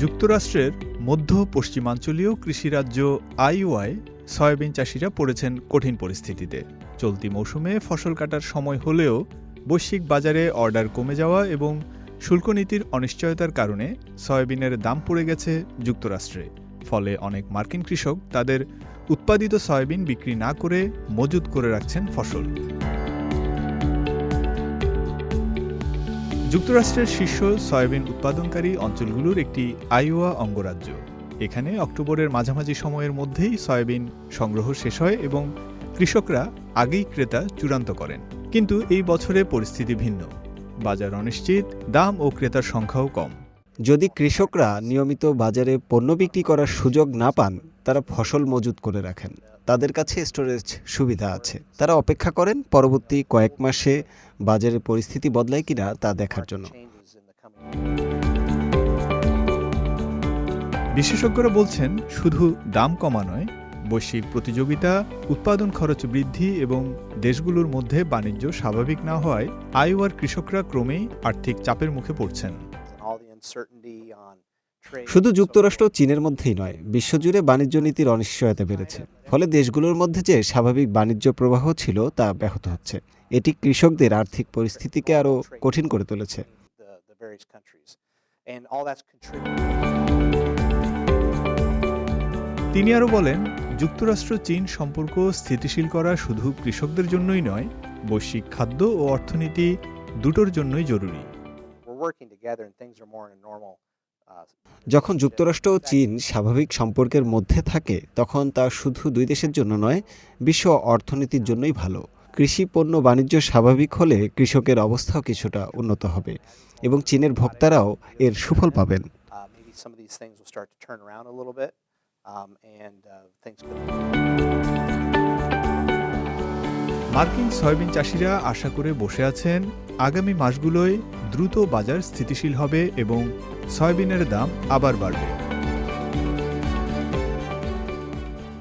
যুক্তরাষ্ট্রের মধ্য পশ্চিমাঞ্চলীয় কৃষিরাজ্য আইওয়ায় সয়াবিন চাষিরা পড়েছেন কঠিন পরিস্থিতিতে। চলতি মৌসুমে ফসল কাটার সময় হলেও বৈশ্বিক বাজারে অর্ডার কমে যাওয়া এবং শুল্ক নীতির অনিশ্চয়তার কারণে সয়াবিনের দাম পড়ে গেছে যুক্তরাষ্ট্রে। ফলে অনেক মার্কিন কৃষক তাদের উৎপাদিত সয়াবিন বিক্রি না করে মজুত করে রাখছেন ফসল। যুক্তরাষ্ট্রের শীর্ষ সয়াবিন উৎপাদনকারী অঞ্চলগুলোর একটি আইওয়া অঙ্গরাজ্য। এখানে অক্টোবরের মাঝামাঝি সময়ের মধ্যেই সয়াবিন সংগ্রহ শেষ হয় এবং কৃষকরা আগেই ক্রেতা চূড়ান্ত করেন। কিন্তু এই বছরে পরিস্থিতি ভিন্ন। বাজার অনিশ্চিত, দাম ও ক্রেতার সংখ্যাও কম। যদি কৃষকরা নিয়মিত বাজারে পণ্য বিক্রি করার সুযোগ না পান, তারা ফসল মজুত করে রাখেন। তাদের কাছে স্টোরেজ সুবিধা আছে। তারা অপেক্ষা করেন পরবর্তী কয়েক মাসে বাজারের পরিস্থিতি বদলায় কিনা তা দেখার জন্য। বিশেষজ্ঞরা বলছেন, শুধু দাম কমা নয়, বৈশ্বিক প্রতিযোগিতা, উৎপাদন খরচ বৃদ্ধি এবং দেশগুলোর মধ্যে বাণিজ্য স্বাভাবিক না হওয়ায় আইওয়ার কৃষকরা ক্রমেই আর্থিক চাপের মুখে পড়ছেন। শুধু যুক্তরাষ্ট্র চীনের মধ্যেই নয় বিশ্বজুড়ে বাণিজ্য নীতির অনিশ্চয়তা বেড়েছে। ফলে দেশগুলোর মধ্যে যে স্বাভাবিক বাণিজ্য প্রবাহ ছিল তা ব্যাহত হচ্ছে। এটি কৃষকদের আর্থিক পরিস্থিতিকে আরও কঠিন করে তুলেছে। তিনি আরও বলেন যুক্তরাষ্ট্র চীন সম্পর্ক স্থিতিশীল করা শুধু কৃষকদের জন্যই নয় বৈশ্বিক খাদ্য ও অর্থনীতি দুটোর জন্যই জরুরি। যখন যুক্তরাষ্ট্র ও চীন স্বাভাবিক সম্পর্কের মধ্যে থাকে তখন তা শুধু দুই দেশের জন্য নয় বিশ্ব অর্থনীতির জন্যই ভালো। কৃষি পণ্য বাণিজ্য স্বাভাবিক হলে কৃষকের অবস্থাও কিছুটা উন্নত হবে এবং চীনের ভোক্তারাও এর সুফল পাবেন। মার্কিন সয়াবিন চাষিরা আশা করে বসে আছেন আগামী মাসগুলোয় দ্রুত বাজার স্থিতিশীল হবে এবং সয়াবিনের দাম আবার বাড়বে।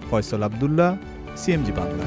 ফয়সল আবদুল্লাহ সিএমজি বাংলা।